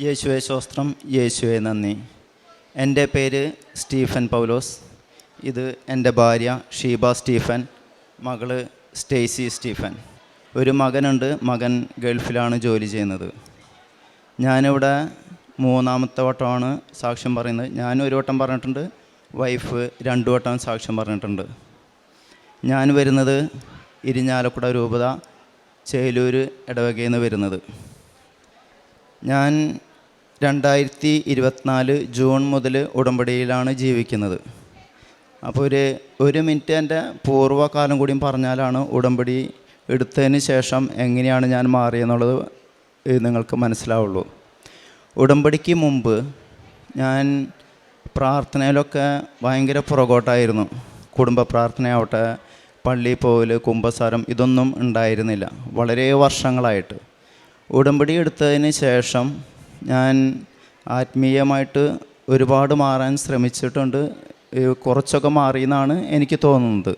യേശുവെ ശോസ്ത്രം യേശുവെ നന്ദി. എന്റെ പേര് സ്റ്റീഫൻ പൗലോസ്. ഇത് എന്റെ ഭാര്യ ഷീബ സ്റ്റീഫൻ മകൾ സ്റ്റേസി സ്റ്റീഫൻ. ഒരു മകനുണ്ട് മകൻ ഗൾഫിലാണ് ജോലി ചെയ്യുന്നത്. ഞാനിവിടെ മൂന്നാമത്തെ വട്ടമാണ് സാക്ഷ്യം പറയുന്നത്. ഞാൻ ഒരു വട്ടം പറഞ്ഞിട്ടുണ്ട് വൈഫ് രണ്ടു വട്ടം സാക്ഷ്യം പറഞ്ഞിട്ടുണ്ട്. ഞാൻ വരുന്നത് ഇരിഞ്ഞാലക്കുട രൂപത ചേലൂർ ഇടവകയിൽ നിന്ന് വരുന്നത്. ഞാൻ രണ്ടായിരത്തി ഇരുപത്തിനാല് ജൂൺ മുതൽ ഉടമ്പടിയിലാണ് ജീവിക്കുന്നത്. അപ്പോൾ ഒരു ഒരു മിനിറ്റ് എന്റെ പൂർവകാലം കൂടിയും പറഞ്ഞാലാണ് ഉടമ്പടി എടുത്തതിന് ശേഷം എങ്ങനെയാണ് ഞാൻ മാറിയെന്നുള്ളത് നിങ്ങൾക്ക് മനസ്സിലാവുള്ളൂ. ഉടമ്പടിക്ക് മുമ്പ് ഞാൻ പ്രാർത്ഥനയിലൊക്കെ ഭയങ്കര പുറകോട്ടായിരുന്നു. കുടുംബ പ്രാർത്ഥനയാവട്ടെ പള്ളി പോകൽ കുംഭസാരം ഇതൊന്നും ഉണ്ടായിരുന്നില്ല. വളരെ വർഷങ്ങളായിട്ട്. ഉടമ്പടി എടുത്തതിന് ശേഷം ഞാൻ ആത്മീയമായിട്ട് ഒരുപാട് മാറാൻ ശ്രമിച്ചിട്ടുണ്ട്. കുറച്ചൊക്കെ മാറിയെന്നാണ് എനിക്ക് തോന്നുന്നത്.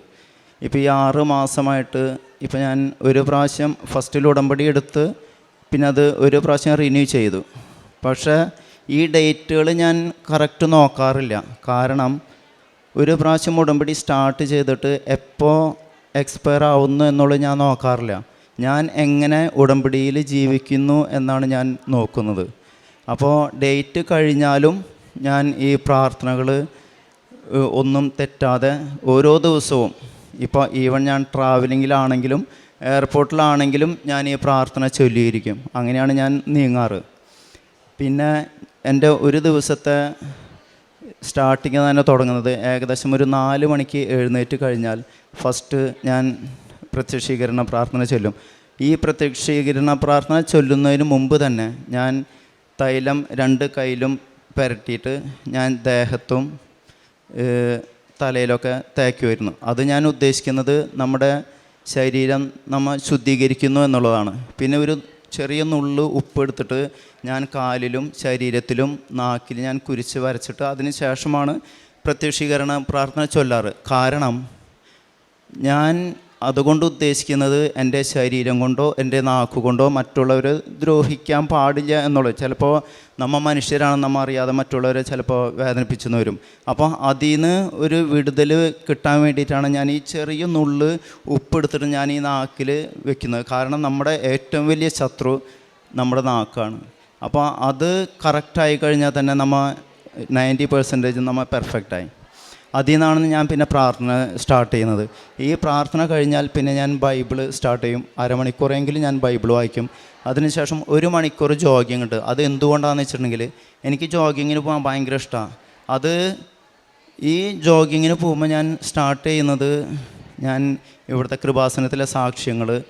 ഇപ്പോൾ ഈ ആറ് മാസമായിട്ട് ഇപ്പോൾ ഞാൻ ഒരു പ്രാവശ്യം ഫസ്റ്റിൽ ഉടമ്പടി എടുത്ത് പിന്നെ അത് ഒരു പ്രാവശ്യം റിന്യൂ ചെയ്തു. പക്ഷേ ഈ ഡേറ്റുകൾ ഞാൻ കറക്റ്റ് നോക്കാറില്ല. കാരണം ഒരു പ്രാവശ്യം ഉടമ്പടി സ്റ്റാർട്ട് ചെയ്തിട്ട് എപ്പോൾ എക്സ്പയർ ആവുന്നു എന്നുള്ളത് ഞാൻ നോക്കാറില്ല. ഞാൻ എങ്ങനെ ഉടമ്പടിയിൽ ജീവിക്കുന്നു എന്നാണ് ഞാൻ നോക്കുന്നത്. അപ്പോൾ ഡേറ്റ് കഴിഞ്ഞാലും ഞാൻ ഈ പ്രാർത്ഥനകൾ ഒന്നും തെറ്റാതെ ഓരോ ദിവസവും ഇപ്പോൾ ഈവൻ ഞാൻ ട്രാവലിങ്ങിലാണെങ്കിലും എയർപോർട്ടിലാണെങ്കിലും ഞാൻ ഈ പ്രാർത്ഥന ചൊല്ലിയിരിക്കും. അങ്ങനെയാണ് ഞാൻ നീങ്ങാറ്. പിന്നെ എന്റെ ഒരു ദിവസത്തെ സ്റ്റാർട്ടിങ് തന്നെ തുടങ്ങുന്നത് ഏകദേശം ഒരു നാല് മണിക്ക് എഴുന്നേറ്റ് കഴിഞ്ഞാൽ ഫസ്റ്റ് ഞാൻ പ്രത്യക്ഷീകരണ പ്രാർത്ഥന ചൊല്ലും. ഈ പ്രത്യക്ഷീകരണ പ്രാർത്ഥന ചൊല്ലുന്നതിന് മുമ്പ് തന്നെ ഞാൻ തൈലം രണ്ട് കയ്യിലും പുരട്ടിയിട്ട് ഞാൻ ദേഹത്തും തലയിലൊക്കെ തേക്കുമായിരുന്നു അത് ഞാൻ ഉദ്ദേശിക്കുന്നത് നമ്മുടെ ശരീരം നമ്മൾ ശുദ്ധീകരിക്കുന്നു എന്നുള്ളതാണ്. പിന്നെ ഒരു ചെറിയ നുള്ളു ഉപ്പ് എടുത്തിട്ട് ഞാൻ കാലിലും ശരീരത്തിലും നാക്കിൽ ഞാൻ കുരിച്ച് വരച്ചിട്ട് അതിന് ശേഷമാണ് പ്രത്യക്ഷീകരണ പ്രാർത്ഥന ചൊല്ലാറ്. കാരണം ഞാൻ അതുകൊണ്ട് ഉദ്ദേശിക്കുന്നത് എന്റെ ശരീരം കൊണ്ടോ എന്റെ നാക്കുകൊണ്ടോ മറ്റുള്ളവരെ ദ്രോഹിക്കാൻ പാടില്ല എന്നുള്ളത്. ചിലപ്പോൾ നമ്മൾ മനുഷ്യരാണെന്ന് നമ്മൾ അറിയാതെ മറ്റുള്ളവരെ ചിലപ്പോൾ വേദനിപ്പിച്ചെന്ന് വരും. അപ്പോൾ അതിൽ നിന്ന് ഒരു വിടുതൽ കിട്ടാൻ വേണ്ടിയിട്ടാണ് ഞാൻ ഈ ചെറിയ നുള്ള് ഉപ്പെടുത്തിട്ട് ഞാൻ ഈ നാക്കിൽ വെക്കുന്നത്. കാരണം നമ്മുടെ ഏറ്റവും വലിയ ശത്രു നമ്മുടെ നാക്കാണ്. അപ്പോൾ അത് കറക്റ്റായി കഴിഞ്ഞാൽ തന്നെ നമ്മൾ നയന്റി പെർസെന്റേജ് നമ്മൾ പെർഫെക്റ്റായി അതിൽ നിന്നാണ് ഞാൻ പിന്നെ പ്രാർത്ഥന സ്റ്റാർട്ട് ചെയ്യുന്നത്. ഈ പ്രാർത്ഥന കഴിഞ്ഞാൽ പിന്നെ ഞാൻ ബൈബിൾ സ്റ്റാർട്ട് ചെയ്യും. അരമണിക്കൂറെങ്കിലും ഞാൻ ബൈബിൾ വായിക്കും. അതിനുശേഷം ഒരു മണിക്കൂർ ജോഗിങ് ഉണ്ട്. അത് എന്തുകൊണ്ടാണെന്ന് വെച്ചിട്ടുണ്ടെങ്കിൽ എനിക്ക് ജോഗിങ്ങിന് പോകാൻ ഭയങ്കര ഇഷ്ടമാണ് അത് ഈ ജോഗിങ്ങിന് പോകുമ്പോൾ ഞാൻ സ്റ്റാർട്ട് ചെയ്യുന്നത് ഞാൻ ഇവിടുത്തെ കൃപാസനത്തിലെ സാക്ഷ്യങ്ങൾ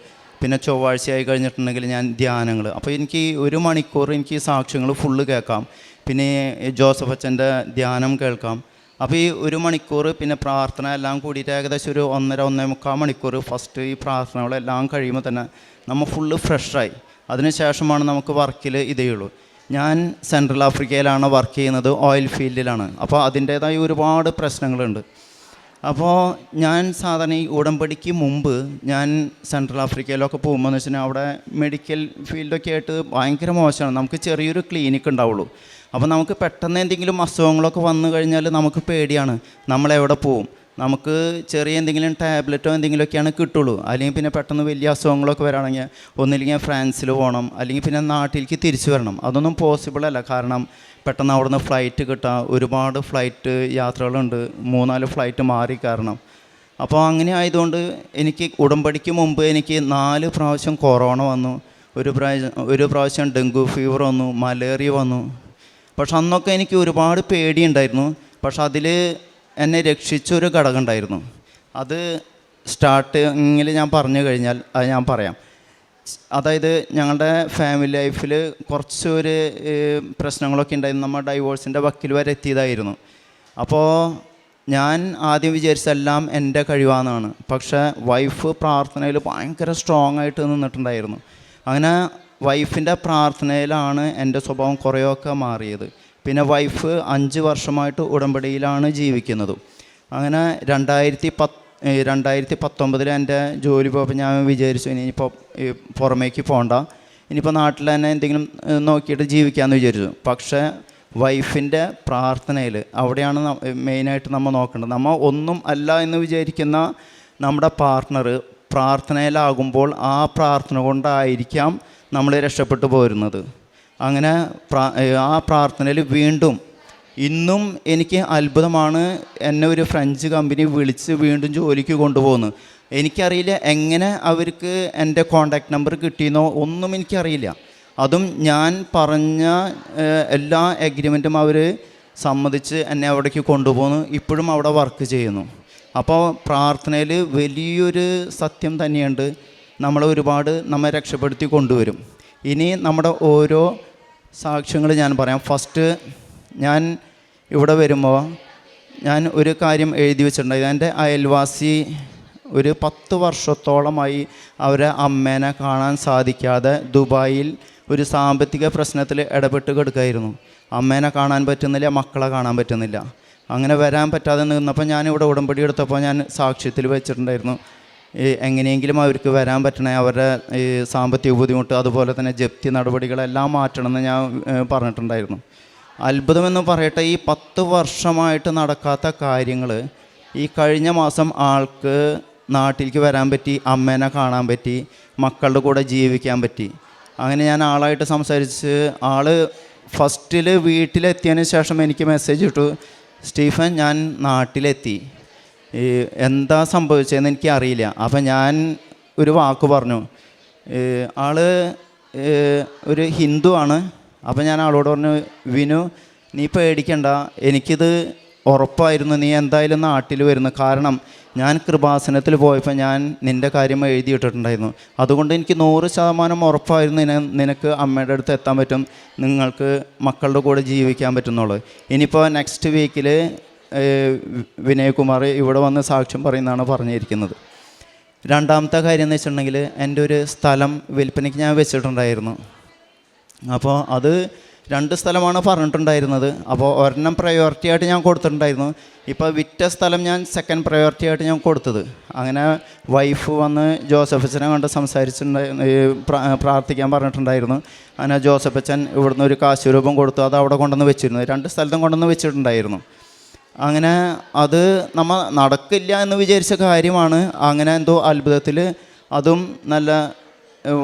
പിന്നെ ചൊവ്വാഴ്ചയായി കഴിഞ്ഞിട്ടുണ്ടെങ്കിൽ ഞാൻ ധ്യാനങ്ങൾ. അപ്പോൾ എനിക്ക് ഒരു മണിക്കൂർ എനിക്ക് സാക്ഷ്യങ്ങൾ ഫുള്ള് കേൾക്കാം. പിന്നെ ജോസഫ് അച്ഛന്റെ ധ്യാനം കേൾക്കാം. അപ്പോൾ ഈ ഒരു മണിക്കൂർ പിന്നെ പ്രാർത്ഥന എല്ലാം കൂടിയിട്ട് ഏകദേശം ഒരു ഒന്നര ഒന്നേ മുക്കാൽ മണിക്കൂർ ഫസ്റ്റ് ഈ പ്രാർത്ഥനകളെല്ലാം കഴിയുമ്പോൾ തന്നെ നമ്മൾ ഫുള്ള് ഫ്രഷായി അതിനുശേഷമാണ് നമുക്ക് വർക്കിൽ ഇതേയുള്ളൂ ഞാൻ സെൻട്രൽ ആഫ്രിക്കയിലാണ് വർക്ക് ചെയ്യുന്നത് ഓയിൽ ഫീൽഡിലാണ് അപ്പോൾ അതിന്റേതായ ഒരുപാട് പ്രശ്നങ്ങളുണ്ട്. അപ്പോൾ ഞാൻ സാധാരണ ഈ ഉടമ്പടിക്ക് മുമ്പ് ഞാൻ സെൻട്രൽ ആഫ്രിക്കയിലൊക്കെ പോകുമ്പോൾ എന്ന് വെച്ചാൽ അവിടെ മെഡിക്കൽ ഫീൽഡൊക്കെ ആയിട്ട് ഭയങ്കര മോശമാണ്. നമുക്ക് ചെറിയൊരു ക്ലിനിക്ക് ഉണ്ടാവുള്ളൂ. അപ്പോൾ നമുക്ക് പെട്ടെന്ന് എന്തെങ്കിലും അസുഖങ്ങളൊക്കെ വന്നു കഴിഞ്ഞാൽ നമുക്ക് പേടിയാണ്. നമ്മളെവിടെ പോവും? നമുക്ക് ചെറിയ എന്തെങ്കിലും ടാബ്ലറ്റോ എന്തെങ്കിലുമൊക്കെയാണ് കിട്ടുള്ളൂ. അല്ലെങ്കിൽ പിന്നെ പെട്ടെന്ന് വലിയ അസുഖങ്ങളൊക്കെ വരാണെങ്കിൽ ഒന്നില്ലെങ്കിൽ ഫ്രാൻസിൽ പോകണം. അല്ലെങ്കിൽ പിന്നെ നാട്ടിലേക്ക് തിരിച്ചു വരണം. അതൊന്നും പോസിബിൾ അല്ല. കാരണം പെട്ടെന്ന് അവിടുന്ന് ഫ്ലൈറ്റ് കിട്ടാം ഒരുപാട് ഫ്ലൈറ്റ് യാത്രകളുണ്ട്. മൂന്നാൽ ഫ്ലൈറ്റ് മാറി കാരണം. അപ്പോൾ അങ്ങനെ ആയതുകൊണ്ട് എനിക്ക് ഉടമ്പടിക്ക് മുമ്പ് എനിക്ക് നാല് പ്രാവശ്യം കൊറോണ വന്നു. ഒരു പ്രാവശ്യം ഒരു പ്രാവശ്യം ഡെങ്കു ഫീവർ വന്നു മലേറിയ വന്നു. പക്ഷെ അന്നൊക്കെ എനിക്ക് ഒരുപാട് പേടിയുണ്ടായിരുന്നു. പക്ഷെ അതിൽ എന്നെ രക്ഷിച്ചൊരു ഘടകം ഉണ്ടായിരുന്നു അത് സ്റ്റാർട്ട് സ്റ്റാർട്ടിങ്ങിൽ ഞാൻ പറഞ്ഞു കഴിഞ്ഞാൽ അത് ഞാൻ പറയാം. അതായത് ഞങ്ങളുടെ ഫാമിലി ലൈഫിൽ കുറച്ചൊരു പ്രശ്നങ്ങളൊക്കെ ഉണ്ടായിരുന്നു. നമ്മൾ ഡൈവോഴ്സിന്റെ വക്കിൽ വരെ എത്തിയതായിരുന്നു. അപ്പോൾ ഞാൻ ആദ്യം വിചാരിച്ചെല്ലാം എന്റെ കഴിവാണെന്നാണ്. പക്ഷേ വൈഫ് പ്രാർത്ഥനയിൽ ഭയങ്കര സ്ട്രോങ് ആയിട്ട് നിന്നിട്ടുണ്ടായിരുന്നു. അങ്ങനെ വൈഫിന്റെ പ്രാർത്ഥനയിലാണ് എന്റെ സ്വഭാവം കുറേയൊക്കെ മാറിയത്. പിന്നെ വൈഫ് അഞ്ച് വർഷമായിട്ട് ഉടമ്പടിയിലാണ് ജീവിക്കുന്നത്. അങ്ങനെ രണ്ടായിരത്തി പത്ത് രണ്ടായിരത്തി പത്തൊമ്പതിൽ എന്റെ ജോലി പോയപ്പോൾ ഞാൻ വിചാരിച്ചു ഇനിയിപ്പോൾ പുറമേക്ക് പോകണ്ട ഇനിയിപ്പോൾ നാട്ടിൽ തന്നെ എന്തെങ്കിലും നോക്കിയിട്ട് ജീവിക്കാമെന്ന് വിചാരിച്ചു. പക്ഷേ വൈഫിന്റെ പ്രാർത്ഥനയിൽ അവിടെയാണ് മെയിനായിട്ട് നമ്മൾ നോക്കേണ്ടത്. നമ്മൾ ഒന്നും അല്ല എന്ന് വിചാരിക്കുന്ന നമ്മുടെ പാർട്ട്ണർ പ്രാർത്ഥനയിലാകുമ്പോൾ ആ പ്രാർത്ഥന കൊണ്ടായിരിക്കാം നമ്മൾ രക്ഷപ്പെട്ടു പോരുന്നത്. അങ്ങനെ ആ പ്രാർത്ഥനയിൽ വീണ്ടും ഇന്നും എനിക്ക് അത്ഭുതമാണ് എന്നെ ഒരു ഫ്രഞ്ച് കമ്പനി വിളിച്ച് വീണ്ടും ജോലിക്ക് കൊണ്ടുപോകുന്നു എനിക്കറിയില്ല എങ്ങനെ അവർക്ക് എന്റെ കോണ്ടാക്ട് നമ്പർ കിട്ടിയെന്നോ ഒന്നും എനിക്കറിയില്ല. അതും ഞാൻ പറഞ്ഞ എല്ലാ എഗ്രിമെന്റും അവർ സമ്മതിച്ച് എന്നെ അവിടേക്ക് കൊണ്ടുപോകുന്നു. ഇപ്പോഴും അവിടെ വർക്ക് ചെയ്യുന്നു. അപ്പോൾ പ്രാർത്ഥനയിൽ വലിയൊരു സത്യം തന്നെയുണ്ട്. നമ്മളെ ഒരുപാട് നമ്മെ രക്ഷപ്പെടുത്തി കൊണ്ടുവരും. ഇനി നമ്മുടെ ഓരോ സാക്ഷ്യങ്ങൾ ഞാൻ പറയാം. ഫസ്റ്റ് ഞാൻ ഇവിടെ വരുമ്പോൾ ഞാൻ ഒരു കാര്യം എഴുതി വെച്ചിട്ടുണ്ട് എന്റെ അയൽവാസി ഒരു പത്ത് വർഷത്തോളമായി അവരെ അമ്മേനെ കാണാൻ സാധിക്കാതെ ദുബായിൽ ഒരു സാമ്പത്തിക പ്രശ്നത്തിൽ ഇടപെട്ട് കിടക്കായിരുന്നു അമ്മേനെ കാണാൻ പറ്റുന്നില്ല മക്കളെ കാണാൻ പറ്റുന്നില്ല. അങ്ങനെ വരാൻ പറ്റാതെ നിന്നപ്പോൾ ഞാനിവിടെ ഉടമ്പടി എടുത്തപ്പോൾ ഞാൻ സാക്ഷ്യത്തിൽ വെച്ചിട്ടുണ്ടായിരുന്നു. എങ്ങനെയെങ്കിലും അവർക്ക് വരാൻ പറ്റണേ അവരുടെ ഈ സാമ്പത്തിക ബുദ്ധിമുട്ട് അതുപോലെ തന്നെ ജപ്തി നടപടികളെല്ലാം മാറ്റണമെന്ന് ഞാൻ പറഞ്ഞിട്ടുണ്ടായിരുന്നു. അത്ഭുതമെന്ന് പറയട്ടെ ഈ പത്ത് വർഷമായിട്ട് നടക്കാത്ത കാര്യങ്ങൾ ഈ കഴിഞ്ഞ മാസം ആൾക്ക് നാട്ടിലേക്ക് വരാൻ പറ്റി അമ്മേനെ കാണാൻ പറ്റി മക്കളുടെ കൂടെ ജീവിക്കാൻ പറ്റി. അങ്ങനെ ഞാൻ ആളായിട്ട് സംസാരിച്ച് ആൾ ഫസ്റ്റിൽ വീട്ടിലെത്തിയതിന് ശേഷം എനിക്ക് മെസ്സേജ് ഇട്ടു സ്റ്റീഫൻ ഞാൻ നാട്ടിലെത്തി. ഈ എന്താ സംഭവിച്ചതെന്ന് എനിക്ക് അറിയില്ല അപ്പം ഞാൻ ഒരു വാക്ക് പറഞ്ഞു. ആൾ ഒരു ഹിന്ദു ആണ്. അപ്പം ഞാൻ ആളോട് പറഞ്ഞു വിനു നീ പേടിക്കണ്ട. എനിക്കിത് ഉറപ്പായിരുന്നു. നീ എന്തായാലും നാട്ടിൽ വരുന്നു. കാരണം ഞാൻ കൃപാസനത്തിൽ പോയപ്പോൾ ഞാൻ നിന്റെ കാര്യം എഴുതിയിട്ടിട്ടുണ്ടായിരുന്നു അതുകൊണ്ട് എനിക്ക് നൂറ് ശതമാനം ഉറപ്പായിരുന്നു നിന നിനക്ക് അമ്മയുടെ അടുത്ത് എത്താൻ പറ്റും. നിങ്ങൾക്ക് മക്കളുടെ കൂടെ ജീവിക്കാൻ പറ്റുന്നുള്ളൂ. ഇനിയിപ്പോൾ നെക്സ്റ്റ് വീക്കിൽ വിനയകുമാർ ഇവിടെ വന്ന് സാക്ഷ്യം പറയുന്നതാണ് പറഞ്ഞിരിക്കുന്നത്. രണ്ടാമത്തെ കാര്യം എന്ന് വെച്ചിട്ടുണ്ടെങ്കിൽ എന്റെ ഒരു സ്ഥലം വിൽപ്പനയ്ക്ക് ഞാൻ വെച്ചിട്ടുണ്ടായിരുന്നു. അപ്പോൾ അത് രണ്ട് സ്ഥലമാണ് പറഞ്ഞിട്ടുണ്ടായിരുന്നത്. അപ്പോൾ ഒരെണ്ണം പ്രയോറിറ്റി ആയിട്ട് ഞാൻ കൊടുത്തിട്ടുണ്ടായിരുന്നു. ഇപ്പോൾ വിറ്റ സ്ഥലം ഞാൻ സെക്കൻഡ് പ്രയോറിറ്റി ആയിട്ട് ഞാൻ കൊടുത്തത്. അങ്ങനെ വൈഫ് വന്ന് ജോസഫച്ചനെ കണ്ട് സംസാരിച്ചിട്ടുണ്ടായി പ്രാർത്ഥിക്കാൻ പറഞ്ഞിട്ടുണ്ടായിരുന്നു. അങ്ങനെ ജോസഫച്ചൻ ഇവിടുന്ന് ഒരു കാശ് രൂപം കൊടുത്തു അത് അവിടെ കൊണ്ടുവന്ന് വെച്ചിരുന്നു. രണ്ട് സ്ഥലത്തും കൊണ്ടുവന്ന് വെച്ചിട്ടുണ്ടായിരുന്നു. അങ്ങനെ അത് നമ്മൾ നടക്കില്ല എന്ന് വിചാരിച്ച കാര്യമാണ്. അങ്ങനെ എന്തോ അത്ഭുതത്തിൽ അതും നല്ല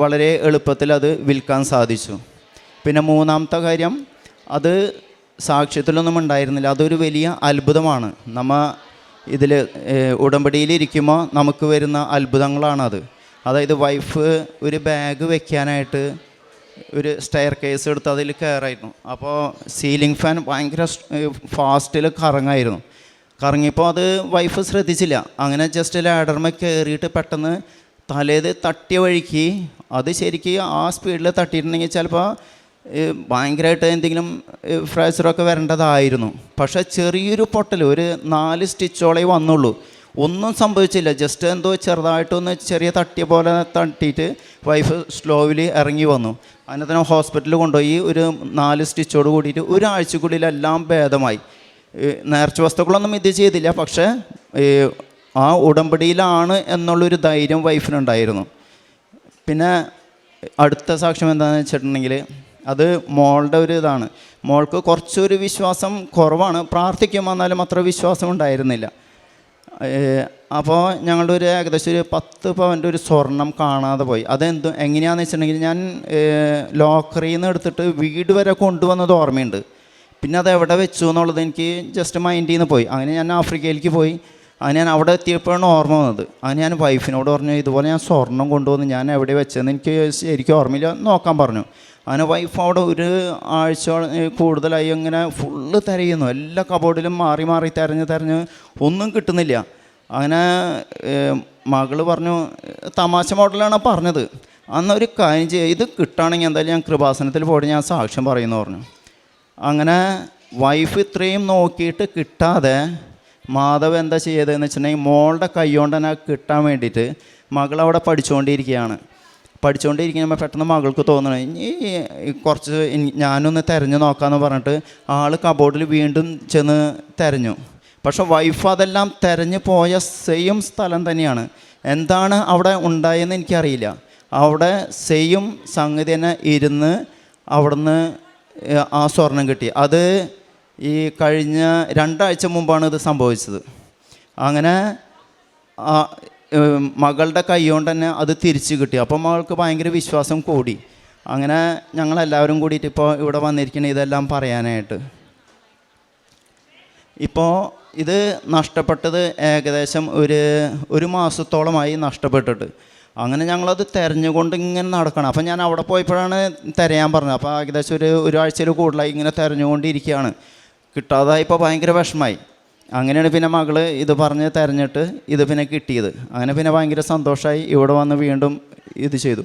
വളരെ എളുപ്പത്തിൽ അത് വിൽക്കാൻ സാധിച്ചു. പിന്നെ മൂന്നാമത്തെ കാര്യം അത് സാക്ഷ്യത്തിലൊന്നും ഉണ്ടായിരുന്നില്ല. അതൊരു വലിയ അത്ഭുതമാണ്. നമ്മൾ ഇതിൽ ഉടമ്പടിയിലിരിക്കുമ്പോൾ നമുക്ക് വരുന്ന അത്ഭുതങ്ങളാണത്. അതായത് വൈഫ് ഒരു ബാഗ് വെക്കാനായിട്ട് ഒരു സ്റ്റെയർ കേസ് എടുത്ത് അതിൽ കയറായിരുന്നു അപ്പോൾ സീലിംഗ് ഫാൻ ഭയങ്കര ഫാസ്റ്റിൽ കറങ്ങായിരുന്നു. കറങ്ങിയപ്പോൾ അത് വൈഫ് ശ്രദ്ധിച്ചില്ല. അങ്ങനെ ജസ്റ്റ് ലാഡർമ കയറിയിട്ട് പെട്ടെന്ന് തലേത് തട്ടിയ വഴിക്ക് അത് ശരിക്കും ആ സ്പീഡിൽ തട്ടിയിട്ടുണ്ടെങ്കിൽ ചിലപ്പോൾ ഭയങ്കരമായിട്ട് എന്തെങ്കിലും ഫ്രാക്ചറൊക്കെ വരേണ്ടതായിരുന്നു. പക്ഷേ ചെറിയൊരു പൊട്ടൽ ഒരു നാല് സ്റ്റിച്ചോളേ വന്നുള്ളൂ. ഒന്നും സംഭവിച്ചില്ല. ജസ്റ്റ് എന്തോ ചെറുതായിട്ടൊന്ന് ചെറിയ തട്ടിയ പോലെ തട്ടിയിട്ട് വൈഫ് സ്ലോവിലി ഇറങ്ങി വന്നു. അതിനെ തന്നെ ഹോസ്പിറ്റലിൽ കൊണ്ടുപോയി. ഒരു നാല് സ്റ്റിച്ചോട് കൂടിയിട്ട് ഒരാഴ്ചക്കുള്ളിൽ എല്ലാം ഭേദമായി. നേർച്ച വസ്തുക്കളൊന്നും ഇത് ചെയ്തില്ല. പക്ഷേ ആ ഉടമ്പടിയിലാണ് എന്നുള്ളൊരു ധൈര്യം വൈഫിനുണ്ടായിരുന്നു പിന്നെ അടുത്ത സാക്ഷ്യം എന്താണെന്ന് വെച്ചിട്ടുണ്ടെങ്കിൽ അത് മോളുടെ ഒരു ഇതാണ്. മോൾക്ക് കുറച്ചൊരു വിശ്വാസം കുറവാണ്. പ്രാർത്ഥിക്കുമ്പോൾ എന്നാലും അത്ര വിശ്വാസം ഉണ്ടായിരുന്നില്ല. അപ്പോൾ ഞങ്ങളുടെ ഒരു ഏകദേശം ഒരു പത്ത് പവന്റെ ഒരു സ്വർണം കാണാതെ പോയി. അതെന്ത് എങ്ങനെയാണെന്ന് വെച്ചിട്ടുണ്ടെങ്കിൽ ഞാൻ ലോക്കറിയിൽ നിന്ന് എടുത്തിട്ട് വീട് വരെ കൊണ്ടുവന്നത് ഓർമ്മയുണ്ട്. പിന്നെ അത് എവിടെ വെച്ചു എന്നുള്ളത് എനിക്ക് ജസ്റ്റ് മൈൻഡിൽ നിന്ന് പോയി. അങ്ങനെ ഞാൻ ആഫ്രിക്കയിലേക്ക് പോയി. അങ്ങനെ ഞാൻ അവിടെ എത്തിയപ്പോഴാണ് ഓർമ്മ വന്നത്. അങ്ങനെ ഞാൻ വൈഫിനോട് പറഞ്ഞു ഇതുപോലെ ഞാൻ സ്വർണം കൊണ്ടുവന്ന് ഞാൻ എവിടെ വെച്ചതെന്ന് എനിക്ക് ശരിക്കും ഓർമ്മയില്ല. നോക്കാൻ പറഞ്ഞു. അങ്ങനെ വൈഫ് അവിടെ ഒരു ആഴ്ച കൂടുതലായി അങ്ങനെ ഫുള്ള് തിരയുന്നു. എല്ലാ കബോർഡിലും മാറി മാറി തിരഞ്ഞ് തിരഞ്ഞ് ഒന്നും കിട്ടുന്നില്ല. അങ്ങനെ മകൾ പറഞ്ഞു തമാശ മോഡലാണ് പറഞ്ഞത്. അന്നൊരു കാര്യം ചെയ്യുക ഇത് കിട്ടുകയാണെങ്കിൽ എന്തായാലും ഞാൻ കൃപാസനത്തിൽ പോയിട്ട് ഞാൻ സാക്ഷ്യം പറയുന്നു പറഞ്ഞു. അങ്ങനെ വൈഫ് ഇത്രയും നോക്കിയിട്ട് കിട്ടാതെ മാധവ് എന്താ ചെയ്തതെന്ന് വെച്ചിട്ടുണ്ടെങ്കിൽ മോളുടെ കൈ കൊണ്ട് തന്നെ കിട്ടാൻ വേണ്ടിയിട്ട് മകൾ പഠിച്ചുകൊണ്ടിരിക്കുകയാണ്. പഠിച്ചുകൊണ്ടിരിക്കുമ്പോൾ പെട്ടെന്ന് മകൾക്ക് തോന്നണം. ഇനി കുറച്ച് ഞാനൊന്ന് തിരഞ്ഞു നോക്കാമെന്ന് പറഞ്ഞിട്ട് ആൾ കബോർഡിൽ വീണ്ടും ചെന്ന് തിരഞ്ഞു. പക്ഷെ വൈഫ് അതെല്ലാം തിരഞ്ഞു പോയ സെയിം സ്ഥലം തന്നെയാണ്. എന്താണ് അവിടെ ഉണ്ടായെന്ന് എനിക്കറിയില്ല. അവിടെ സെയിം സംഗതി തന്നെ ഇരുന്ന് അവിടുന്ന് ആ സ്വർണം കിട്ടി. അത് ഈ കഴിഞ്ഞ രണ്ടാഴ്ച മുമ്പാണ് ഇത് സംഭവിച്ചത്. അങ്ങനെ മകളുടെ കൈ കൊണ്ട് തന്നെ അത് തിരിച്ചു കിട്ടി. അപ്പം മകൾക്ക് ഭയങ്കര വിശ്വാസം കൂടി. അങ്ങനെ ഞങ്ങളെല്ലാവരും കൂടിയിട്ട് ഇപ്പോൾ ഇവിടെ വന്നിരിക്കുന്നത് ഇതെല്ലാം പറയാനായിട്ട്. ഇപ്പോൾ ഇത് നഷ്ടപ്പെട്ടത് ഏകദേശം ഒരു ഒരു മാസത്തോളമായി നഷ്ടപ്പെട്ടിട്ട്. അങ്ങനെ ഞങ്ങളത് തിരഞ്ഞുകൊണ്ട് ഇങ്ങനെ നടക്കണം. അപ്പം ഞാൻ അവിടെ പോയപ്പോഴാണ് തിരയാൻ പറഞ്ഞത്. അപ്പോൾ ഏകദേശം ഒരു ഒരാഴ്ചയിൽ കൂടുതലായി ഇങ്ങനെ തിരഞ്ഞുകൊണ്ടിരിക്കുകയാണ്. കിട്ടാതായപ്പോൾ ഭയങ്കര വിഷമായി അങ്ങനെയാണ് പിന്നെ മകൾ ഇത് പറഞ്ഞ് തിരഞ്ഞിട്ട് ഇത് പിന്നെ കിട്ടിയത്. അങ്ങനെ പിന്നെ ഭയങ്കര സന്തോഷമായി ഇവിടെ വന്ന് വീണ്ടും ഇത് ചെയ്തു.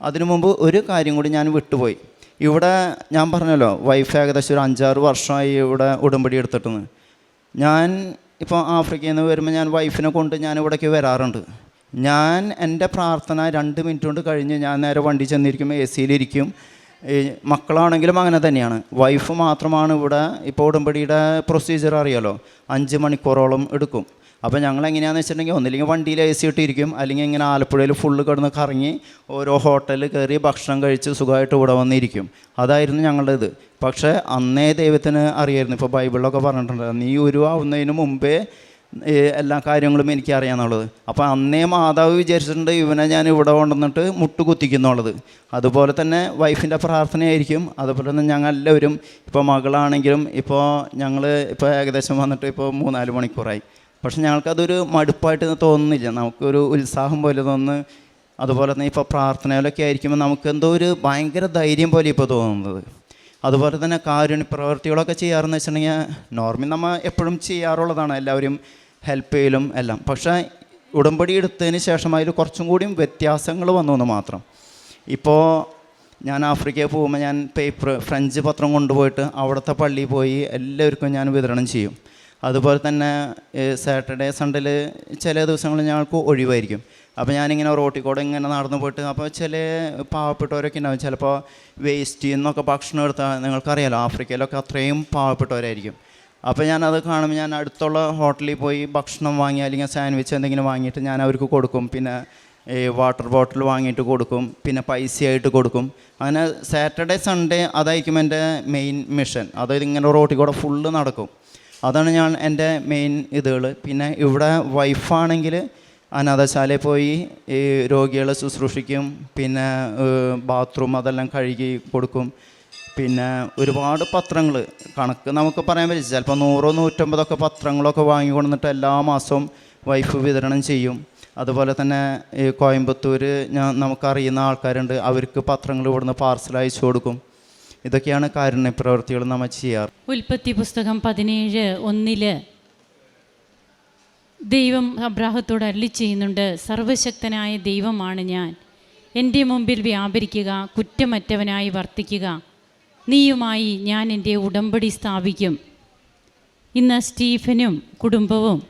അതിനു മുമ്പ് ഒരു കാര്യം കൂടി ഞാൻ വിട്ടുപോയി. ഇവിടെ ഞാൻ പറഞ്ഞല്ലോ വൈഫ് ഏകദേശം ഒരു അഞ്ചാറ് വർഷമായി ഇവിടെ ഉടമ്പടി എടുത്തിട്ടെന്ന് ഞാൻ ഇപ്പോൾ ആഫ്രിക്കയിൽ നിന്ന് വരുമ്പോൾ ഞാൻ വൈഫിനെ കൊണ്ട് ഞാൻ ഇവിടേക്ക് വരാറുണ്ട്. ഞാൻ എന്റെ പ്രാർത്ഥന രണ്ട് മിനിറ്റ് കൊണ്ട് കഴിഞ്ഞ് ഞാൻ നേരെ വണ്ടി ചെന്നിരിക്കും എ സിയിലിരിക്കും ഈ മക്കളാണെങ്കിലും അങ്ങനെ തന്നെയാണ്. വൈഫ് മാത്രമാണ് ഇവിടെ ഇപ്പോൾ ഉടമ്പടിയുടെ പ്രൊസീജിയർ അറിയാലോ. അഞ്ച് മണിക്കൂറോളം എടുക്കും. അപ്പോൾ ഞങ്ങൾ എങ്ങനെയാണെന്ന് വെച്ചിട്ടുണ്ടെങ്കിൽ ഒന്നില്ലെങ്കിൽ വണ്ടിയിൽ എ സി ഇട്ടിരിക്കും. അല്ലെങ്കിൽ ഇങ്ങനെ ആലപ്പുഴയിൽ ഫുള്ള് കിടന്ന് കറങ്ങി ഓരോ ഹോട്ടലിൽ കയറി ഭക്ഷണം കഴിച്ച് സുഖമായിട്ട് ഇവിടെ വന്നിരിക്കും. അതായിരുന്നു ഞങ്ങളുടെ ഇത്. പക്ഷേ അന്നേ ദൈവത്തിന് അറിയായിരുന്നു. ഇപ്പോൾ ബൈബിളിലൊക്കെ പറഞ്ഞിട്ടുണ്ട്. നീ ഉരുവാവുന്നതിന് മുമ്പേ എല്ലാ കാര്യങ്ങളും എനിക്ക് അറിയാമെന്നുള്ളത് അപ്പോൾ അന്നേ മാതാവ് വിചാരിച്ചിട്ടുണ്ട് ഇവനെ ഞാൻ ഇവിടെ കൊണ്ടുവന്നിട്ട് മുട്ട് കുത്തിക്കുന്നുള്ളത് അതുപോലെ തന്നെ വൈഫിന്റെ പ്രാർത്ഥനയായിരിക്കും. അതുപോലെ തന്നെ ഞങ്ങൾ എല്ലാവരും ഇപ്പോൾ മകളാണെങ്കിലും ഇപ്പോൾ ഞങ്ങൾ ഇപ്പോൾ ഏകദേശം വന്നിട്ട് ഇപ്പോൾ മൂന്നാൽ മണിക്കൂറായി. പക്ഷെ ഞങ്ങൾക്കതൊരു മടുപ്പായിട്ട് തോന്നുന്നില്ല. നമുക്കൊരു ഉത്സാഹം പോലെ തോന്നുന്നു. അതുപോലെ തന്നെ ഇപ്പോൾ പ്രാർത്ഥനയിലൊക്കെ ആയിരിക്കുമ്പോൾ നമുക്ക് എന്തോ ഒരു ഭയങ്കര ധൈര്യം പോലെ ഇപ്പോൾ തോന്നുന്നത്. അതുപോലെ തന്നെ കാരുണ്യ പ്രവൃത്തികളൊക്കെ ചെയ്യാറെന്ന് വെച്ചിട്ടുണ്ടെങ്കിൽ നോർമൽ നമ്മൾ എപ്പോഴും ചെയ്യാറുള്ളതാണ് എല്ലാവരും ഹെൽപ്പ് ചെയ്യലും എല്ലാം. പക്ഷേ ഉടമ്പടി എടുത്തതിന് ശേഷം അതിൽ കുറച്ചും കൂടിയും വ്യത്യാസങ്ങൾ വന്നു എന്ന് മാത്രം. ഇപ്പോൾ ഞാൻ ആഫ്രിക്കയിൽ പോകുമ്പോൾ ഞാൻ പേപ്പർ ഫ്രഞ്ച് പത്രം കൊണ്ടുപോയിട്ട് അവിടുത്തെ പള്ളിയിൽ പോയി എല്ലാവർക്കും ഞാൻ വിതരണം ചെയ്യും. അതുപോലെ തന്നെ സാറ്റർഡേ സൺഡേയിൽ ചില ദിവസങ്ങളിൽ ഞങ്ങൾക്ക് ഒഴിവായിരിക്കും. അപ്പോൾ ഞാനിങ്ങനെ റോട്ടിൽ കൂടെ ഇങ്ങനെ നടന്നു പോയിട്ട് അപ്പോൾ ചില പാവപ്പെട്ടവരൊക്കെ ഉണ്ടാവും. ചിലപ്പോൾ വേസ്റ്റ് എന്നൊക്കെ ഭക്ഷണം എടുത്താൽ നിങ്ങൾക്കറിയാലോ ആഫ്രിക്കയിലൊക്കെ അത്രയും പാവപ്പെട്ടവരായിരിക്കും. അപ്പോൾ ഞാനത് കാണുമ്പോൾ ഞാൻ അടുത്തുള്ള ഹോട്ടലിൽ പോയി ഭക്ഷണം വാങ്ങി അല്ലെങ്കിൽ സാൻഡ്വിച്ച് എന്തെങ്കിലും വാങ്ങിയിട്ട് ഞാൻ അവർക്ക് കൊടുക്കും. പിന്നെ ഈ വാട്ടർ ബോട്ടിൽ വാങ്ങിയിട്ട് കൊടുക്കും. പിന്നെ പൈസയായിട്ട് കൊടുക്കും. അങ്ങനെ സാറ്റർഡേ സൺഡേ അതായിരിക്കും എന്റെ മെയിൻ മിഷൻ. അതായത് ഇങ്ങനെ റോട്ടിൽ കൂടെ ഫുള്ള് നടക്കും. അതാണ് ഞാൻ എന്റെ മെയിൻ ഇതുകൾ. പിന്നെ ഇവിടെ വൈഫാണെങ്കിൽ അനാഥശാലയിൽ പോയി ഈ രോഗികളെ ശുശ്രൂഷിക്കും പിന്നെ ബാത്റൂം അതെല്ലാം കഴുകി കൊടുക്കും. പിന്നെ ഒരുപാട് പത്രങ്ങൾ കണക്ക് നമുക്ക് പറയാൻ പറ്റില്ല. ചിലപ്പോൾ നൂറോ നൂറ്റമ്പതൊക്കെ പത്രങ്ങളൊക്കെ വാങ്ങിക്കൊണ്ടിട്ട് എല്ലാ മാസവും വൈഫ് വിതരണം ചെയ്യും. അതുപോലെ തന്നെ ഈ കോയമ്പത്തൂർ ഞാൻ നമുക്കറിയുന്ന ആൾക്കാരുണ്ട്. അവർക്ക് പത്രങ്ങൾ ഇവിടുന്ന് പാർസൽ അയച്ചു കൊടുക്കും. ഇതൊക്കെയാണ് കാരുണ്യ പ്രവൃത്തികൾ നമ്മൾ ചെയ്യാറ്. ഉൽപ്പത്തി പുസ്തകം പതിനേഴ് ഒന്നിൽ ദൈവം അബ്രാഹത്തോട് അരളി ചെയ്യുന്നുണ്ട് സർവശക്തനായ ദൈവമാണ് ഞാൻ. എന്റെ മുമ്പിൽ വ്യാപരിക്കുക കുറ്റമറ്റവനായി വർത്തിക്കുക. നീയുമായി ഞാൻ എന്റെ ഉടമ്പടി സ്ഥാപിക്കും. ഇന്ന് സ്റ്റീഫനും കുടുംബവും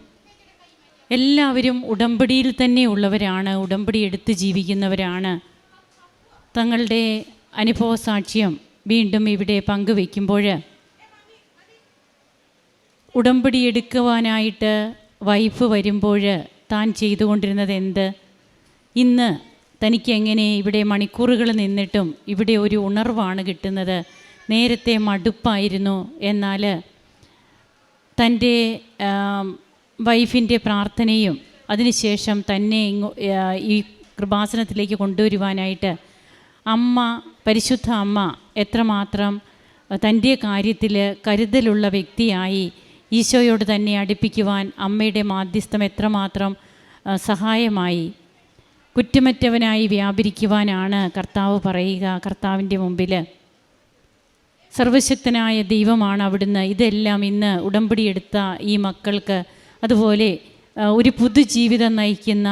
എല്ലാവരും ഉടമ്പടിയിൽ തന്നെ ഉള്ളവരാണ് ഉടമ്പടി എടുത്ത് ജീവിക്കുന്നവരാണ്. തങ്ങളുടെ അനുഭവ സാക്ഷ്യം വീണ്ടും ഇവിടെ പങ്കുവെക്കുമ്പോൾ ഉടമ്പടി എടുക്കുവാനായിട്ട് വൈഫ് വരുമ്പോൾ താൻ ചെയ്തുകൊണ്ടിരുന്നത് എന്ത്? ഇന്ന് തനിക്ക് എങ്ങനെ ഇവിടെ മണിക്കൂറുകൾ നിന്നിട്ടും ഇവിടെ ഒരു ഉണർവാണ് കിട്ടുന്നത്? നേരത്തെ മടുപ്പായിരുന്നു എന്നാൽ തന്റെ വൈഫിന്റെ പ്രാർത്ഥനയും അതിനുശേഷം തന്നെ ഈ കൃപാസനത്തിലേക്ക് കൊണ്ടുവരുവാനായിട്ട് അമ്മ പരിശുദ്ധ അമ്മ എത്രമാത്രം തന്റെ കാര്യത്തിൽ കരുതലുള്ള വ്യക്തിയായി ഈശോയോട് തന്നെ അടുപ്പിക്കുവാൻ അമ്മയുടെ മാധ്യസ്ഥം എത്രമാത്രം സഹായമായി. കുറ്റമറ്റവനായി വ്യാപരിക്കുവാനാണ് കർത്താവ് പറയുക കർത്താവിന്റെ മുമ്പിൽ സർവശക്തനായ ദൈവമാണ് അവിടുന്ന് ഇതെല്ലാം ഇന്ന് ഉടമ്പടിയെടുത്ത ഈ മക്കൾക്ക് അതുപോലെ ഒരു പുതുജീവിതം നയിക്കുന്ന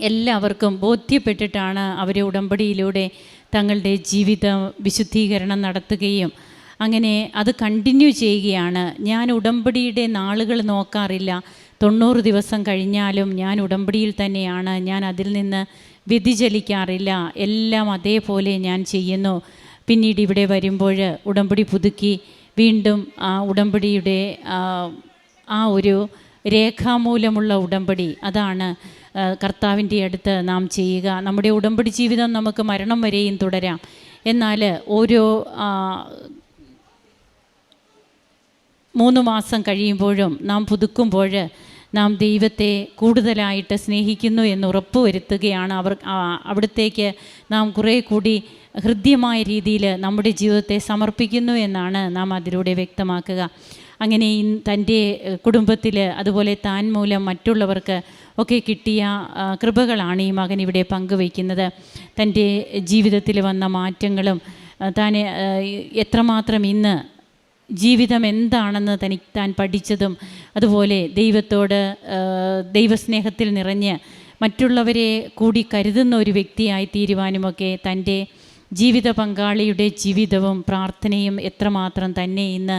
എല്ലാവർക്കും ബോധ്യപ്പെട്ടിട്ടാണ് അവർ ഉടമ്പടിയിലൂടെ തങ്ങളുടെ ജീവിത വിശുദ്ധീകരണം നടത്തുകയും അങ്ങനെ അത് കണ്ടിന്യൂ ചെയ്യുകയാണ്. ഞാൻ ഉടമ്പടിയുടെ നാളുകൾ നോക്കാറില്ല. തൊണ്ണൂറ് ദിവസം കഴിഞ്ഞാലും ഞാൻ ഉടമ്പടിയിൽ തന്നെയാണ്. ഞാൻ അതിൽ നിന്ന് വ്യതിചലിക്കാറില്ല. എല്ലാം അതേപോലെ ഞാൻ ചെയ്യുന്നു. പിന്നീട് ഇവിടെ വരുമ്പോൾ ഉടമ്പടി പുതുക്കി വീണ്ടും ആ ഉടമ്പടിയുടെ ആ, ഒരു രേഖാമൂലമുള്ള ഉടമ്പടി. അതാണ് കർത്താവിന്റെ അടുത്ത് നാം ചെയ്യുക. നമ്മുടെ ഉടമ്പടി ജീവിതം നമുക്ക് മരണം വരെയും തുടരാം. എന്നാൽ ഓരോ മൂന്ന് മാസം കഴിയുമ്പോഴും നാം പുതുക്കുമ്പോൾ നാം ദൈവത്തെ കൂടുതലായിട്ട് സ്നേഹിക്കുന്നു എന്ന് ഉറപ്പുവരുത്തുകയാണ് അവർ ആ, അവിടത്തേക്ക് നാം കുറേ കൂടി ഹൃദ്യമായ രീതിയിൽ നമ്മുടെ ജീവിതത്തെ സമർപ്പിക്കുന്നു എന്നാണ് നാം അതിലൂടെ വ്യക്തമാക്കുക. അങ്ങനെ തന്റെ കുടുംബത്തിൽ അതുപോലെ താൻ മൂലം മറ്റുള്ളവർക്ക് ഒക്കെ കിട്ടിയ കൃപകളാണ് ഈ മകൻ ഇവിടെ പങ്കുവയ്ക്കുന്നത്. തന്റെ ജീവിതത്തിൽ വന്ന മാറ്റങ്ങളും താൻ എത്രമാത്രം ഇന്ന് ജീവിതം എന്താണെന്ന് തനി താൻ പഠിച്ചതും അതുപോലെ ദൈവത്തോട് ദൈവസ്നേഹത്തിൽ നിറഞ്ഞ് മറ്റുള്ളവരെ കൂടി കരുതുന്ന ഒരു വ്യക്തിയായി തീരുവാനുമൊക്കെ തന്റെ ജീവിത പങ്കാളിയുടെ ജീവിതവും പ്രാർത്ഥനയും എത്രമാത്രം തന്നെ ഇന്ന്